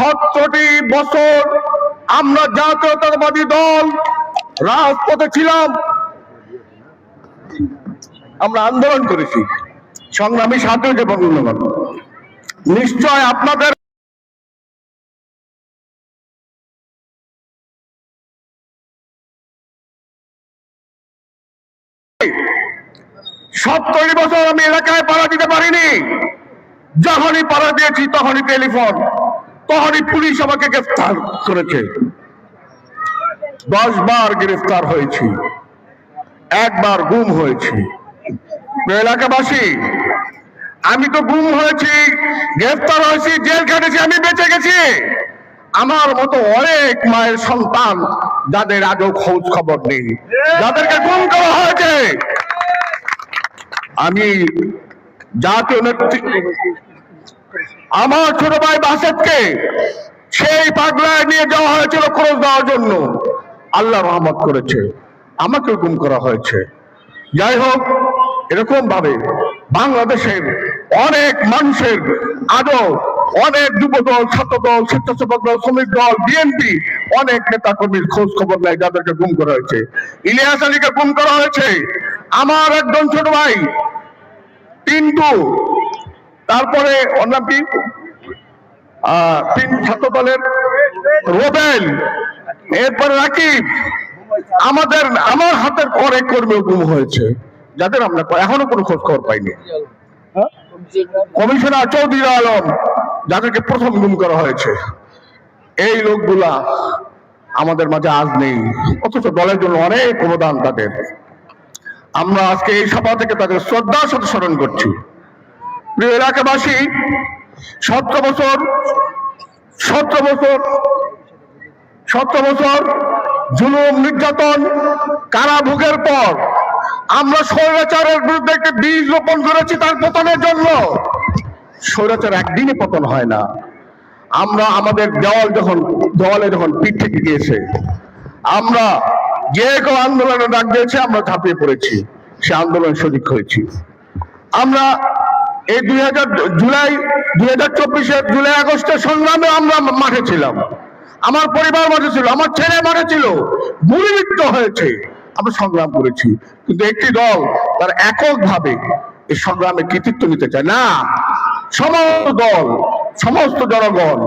সতেরোটি বছর আমরা জাতীয়তাবাদী দল, রাজপথে ছিলাম। আমরা আন্দোলন করেছি। সংগ্রামী সাথে বন্ধুগণ নিশ্চয় আপনাদের সত্তর বছর আমি এলাকায় পাড়া দিতে পারিনি। যখনই পাড়া দিয়েছি, তখনই টেলিফোন। তখনই পুলিশ আমাকে গ্রেফতার করেছে। দশ বার গ্রেফতার হয়েছি। একবার গুম হয়েছি। এলাকাবাসী, আমি তো গুম হয়েছি, গ্রেফতার হয়েছি, জেল খাটেছি, আমি বেঁচে গেছি। আমার মতো অনেক মায়ের সন্তান যাদের আজও খোঁজ খবর নেই, যাদেরকে গুম করা হয়েছে। আমি জাতীয় নেতৃত্ব আমার ছোট ভাই বাসেদকে সেই পাগলায় নিয়ে যাওয়া হয়েছিল খরচ দেওয়ার জন্য। আল্লাহ রহমত করেছে। আমাকে গুম করা হয়েছে। যাই হোক এরকম ভাবে বাংলাদেশের অনেক মানুষের আজও অনেক যুব দল ছাত্র দল স্বেচ্ছাসেবক দল শ্রমিক দল বিএনপি, অনেক নেতা কর্মীর খোঁজ খবর নেয়, যাদেরকে গুম করা হয়েছে। ইলিয়াস আলীকে গুম করা হয়েছে। আমার একজন ছোট ভাই, পিন্টু তারপরে ওর তিন ছাত্র দলের রোবেল, এরপরে রাকিব। আমাদের, আমার হাতের অনেক কর্মী গুম হয়েছে। যাদের আমরা এখনও কোনো খোঁজ খবর পাইনি। কমিশনার চৌধুরী আলম, যাদেরকে প্রথম গুম করা হয়েছে। এই লোকগুলা আমাদের মাঝে আজ নেই। অথচ দলের জন্য অনেক অবদান তাদের। আমরা আজকে এই সভা থেকে তাদের শ্রদ্ধার সাথে স্মরণ করছি। প্রিয় এলাকাবাসী, সতেরো বছর সতেরো বছর সতেরো বছর জুলুম, নির্যাতন, কারাভোগের পর আমরা স্বৈরাচারের বিরুদ্ধে একটি বীজ রোপণ করেছি তার পতনের জন্য। স্বৈরাচার একদিনে পতন হয় না। আমরা আমাদের দেওয়াল যখন, দেওয়ালে যখন পিঠ থেকে গিয়েছে, আমরা যে কেউ আন্দোলনে ডাক দিয়েছে, আমরা ঝাঁপিয়ে পড়েছি। সে আন্দোলন শরিক হয়েছি। আমরা এই দুই হাজার জুলাই, দুই হাজার চব্বিশের জুলাই আগস্টের সংগ্রামে আমরা মাঠে ছিলাম। আমার পরিবার মাঠে ছিল, আমার ছেলে মাঠে ছিল। গুলিবিদ্ধ হয়েছে। আমরা সংগ্রাম করেছি। কিন্তু একটি দল তার এককভাবে এই সংগ্রামে কৃতিত্ব নিতে চায়। না, সমস্ত দল, সমস্ত জনগণ,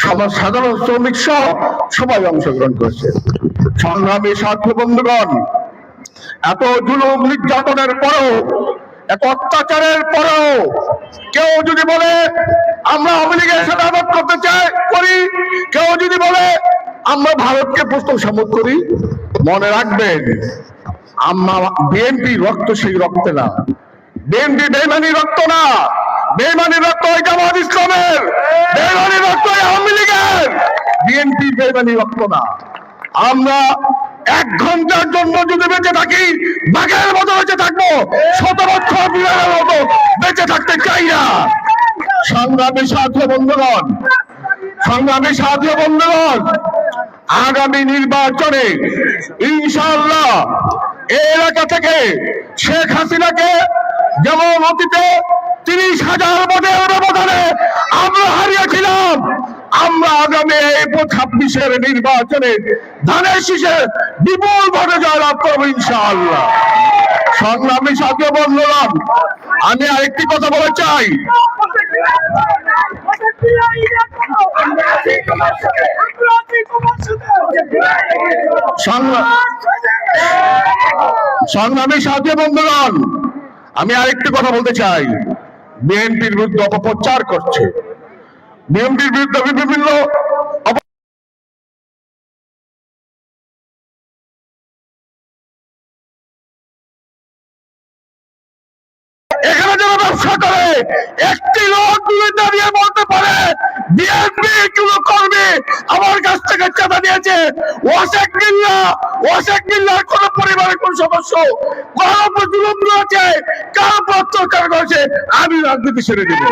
সমাজ সাধারণ শ্রমিক সহ সবাই অংশগ্রহণ করেছে। সংগ্রামে সাথী বন্ধুগণ, এত জুলুম নির্যাতনের পরেও এত অত্যাচারের পরেও কেউ যদি বলে, আমরা আওয়ামী লীগের সাথে আবাদ করতে চাই, করি। কেউ যদি বলে, আমরা ভারতকে প্রশংসা করি। মনে রাখবেন, আমরা বিএনপি রক্ত সেই রক্ত না। বিএনপি বেমানি রক্ত না। বেমানি রক্ত ওই জামাত ইসলামের। বেমানি রক্ত আওয়ামী লীগের। বিএনপি বেমানি রক্ত না। আমরা এক ঘণ্টার জন্য যদি বেঁচে থাকি, বাঘের মতো বেঁচে থাকব শত বছর বিড়ালের মতো বেঁচে থাকতে চাই না। সংগ্রামী সাথী বন্ধুগণ, সংগ্রামী সাথী বন্ধুগণ, আগামী নির্বাচনে ইনশাআল্লাহ এই এলাকা থেকে শেখ হাসিনাকে যেমন অতীতে তিরিশ হাজার ভোটের ব্যবধানে আমরা হারিয়েছিলাম আমরা আগামী এই ছাব্বিশের নির্বাচনে ধানের শীষে বিপুল ভোটে জয়লাভ করব ইনশাআল্লাহ। সংগ্রামী সাথী বললাম আমি আরেকটি কথা বলে চাই। সংগ্রাম সাথী বন্ধুগণ, আমি আরেকটি কথা বলতে চাই। বিএনপির বিরুদ্ধে অপপ্রচার করছে। বিএনপির বিরুদ্ধে বিভিন্ন এখানে যারা ব্যবসা করে, একটি লোক দূরে দাঁড়িয়ে বলতে পারে, বিএনপি কর্মী আমার কাছ থেকে চাঁদা নিয়েছে। ওয়াসেক মিল্লা, ওয়াসেক মিল্লার কোন পরিবারের কোন সদস্য কার উপর জুলুম রয়েছে কার উপর করেছে আমি রাজনীতি ছেড়ে দেব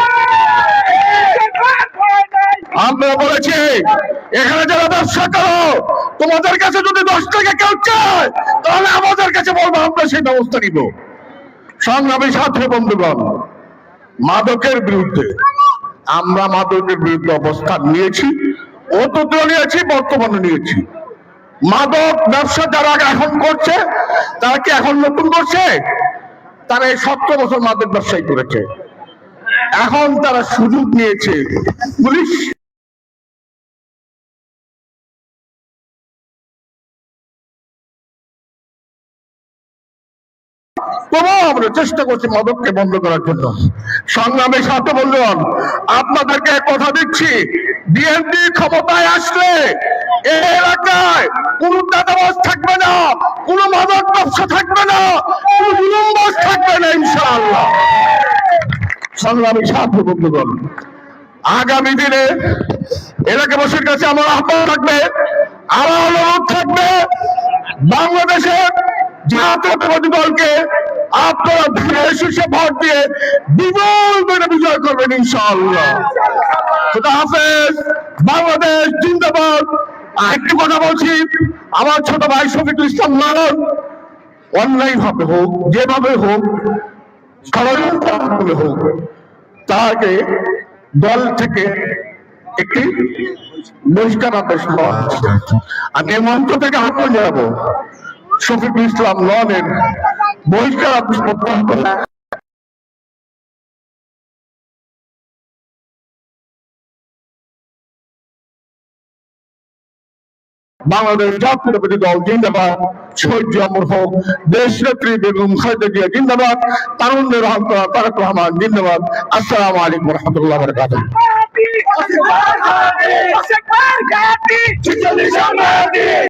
আমরা বলেছি, এখানে যারা ব্যবসা করো, তোমাদের কাছে যদি দশ টাকা কেউ চায়, তাহলে আমাদের কাছে বলব, আমরা সেই ব্যবস্থা নিব। সংগ্রামী সাথী বন্ধুগণ, মাদকের বিরুদ্ধে, আমরা মাদকের বিরুদ্ধে অবস্থান নিয়েছি, অতীত নিয়েছি, বর্তমানে নিয়েছি। মাদক ব্যবসা যারা এখন করছে, তারা কি এখন নতুন করছে? তারা এই সতেরো বছর মাদক ব্যবসায়ী করেছে। এখন তারা সুযোগ নিয়েছে, পুলিশ তবুও আমরা চেষ্টা করছি মাদককে বন্ধ করার জন্য। সংগ্রামের সাথে বন্ধুগণ, আপনাদেরকে কথা দিচ্ছি বিএনপি ক্ষমতায় আসলে এলাকায় কোন থাকবে না, কোন মাদক থাকবে না, কোন থাকবে না আগামী দিনে এলাকাবাসীর কাছে আমার আহ্বান থাকবে আমার অনুরোধ থাকবে, বাংলাদেশের জাতীয়তাবাদী দলকে আপনারা শীর্ষে ভোট দিয়ে বিপুল করে বিজয় করবেন ইনশাআল্লাহ। খুদা হাফেজ, বাংলাদেশ জিন্দাবাদ। একটি কথা বলছি, আমার ছোট ভাই শফিকুল ইসলাম লালন অনলাইন হবে হোক, যেভাবে হোক ষড়যন্ত্র হোক, তাকে দল থেকে একটি বহিষ্কার আদেশ। আমি মঞ্চ থেকে আহ্বান জানাব শফিকুল ইসলাম লনের বহিষ্কার আদেশ প্রত্যাহার করে বাংলাদেশ জাতীয়তাবাদী দল জিন্দাবাদ হক দেশ নেত্রী বেগম খালেদা জিয়া জিন্দাবাদ রহমান তারেক রহমান জিন্দাবাদ আসসালামু আলাইকুম রহমতুল্লাহ!